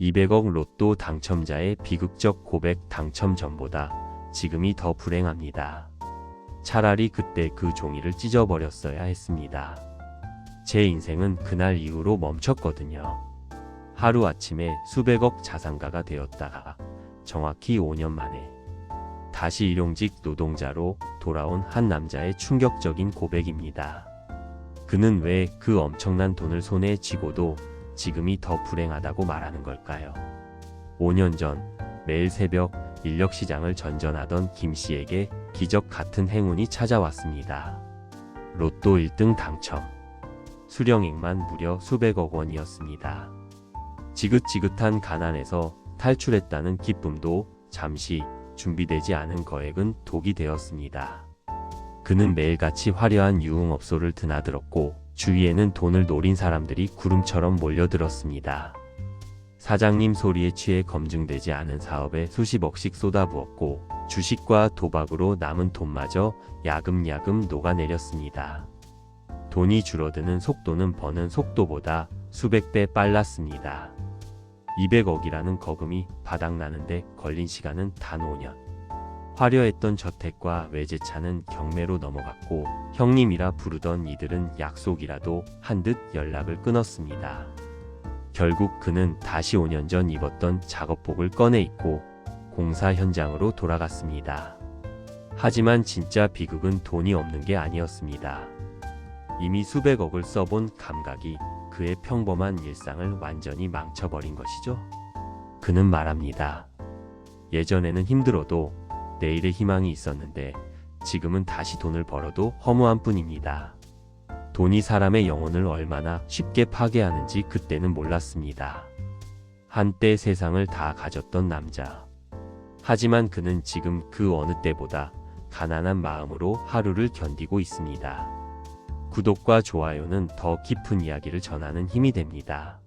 200억 로또 당첨자의 비극적 고백 당첨 전보다 지금이 더 불행합니다. 차라리 그때 그 종이를 찢어버렸어야 했습니다. 제 인생은 그날 이후로 멈췄거든요. 하루아침에 수백억 자산가가 되었다가 정확히 5년 만에 다시 일용직 노동자로 돌아온 한 남자의 충격적인 고백입니다. 그는 왜 그 엄청난 돈을 손에 쥐고도 지금이 더 불행하다고 말하는 걸까요? 5년 전 매일 새벽 인력 시장을 전전하던 김 씨에게 기적 같은 행운이 찾아왔습니다. 로또 1등 당첨. 수령액만 무려 수백억 원이었습니다. 지긋지긋한 가난에서 탈출했다는 기쁨도 잠시 준비되지 않은 거액은 독이 되었습니다. 그는 매일같이 화려한 유흥업소를 드나들었고 주위에는 돈을 노린 사람들이 구름처럼 몰려들었습니다. 사장님 소리에 취해 검증되지 않은 사업에 수십억씩 쏟아부었고 주식과 도박으로 남은 돈마저 야금야금 녹아내렸습니다. 돈이 줄어드는 속도는 버는 속도보다 수백 배 빨랐습니다. 200억이라는 거금이 바닥나는데 걸린 시간은 단 5년. 화려했던 저택과 외제차는 경매로 넘어갔고 형님이라 부르던 이들은 약속이라도 한 듯 연락을 끊었습니다. 결국 그는 다시 5년 전 입었던 작업복을 꺼내 입고 공사 현장으로 돌아갔습니다. 하지만 진짜 비극은 돈이 없는 게 아니었습니다. 이미 수백억을 써본 감각이 그의 평범한 일상을 완전히 망쳐버린 것이죠. 그는 말합니다. 예전에는 힘들어도 내일의 희망이 있었는데 지금은 다시 돈을 벌어도 허무한 뿐입니다. 돈이 사람의 영혼을 얼마나 쉽게 파괴하는지 그때는 몰랐습니다. 한때 세상을 다 가졌던 남자. 하지만 그는 지금 그 어느 때보다 가난한 마음으로 하루를 견디고 있습니다. 구독과 좋아요는 더 깊은 이야기를 전하는 힘이 됩니다.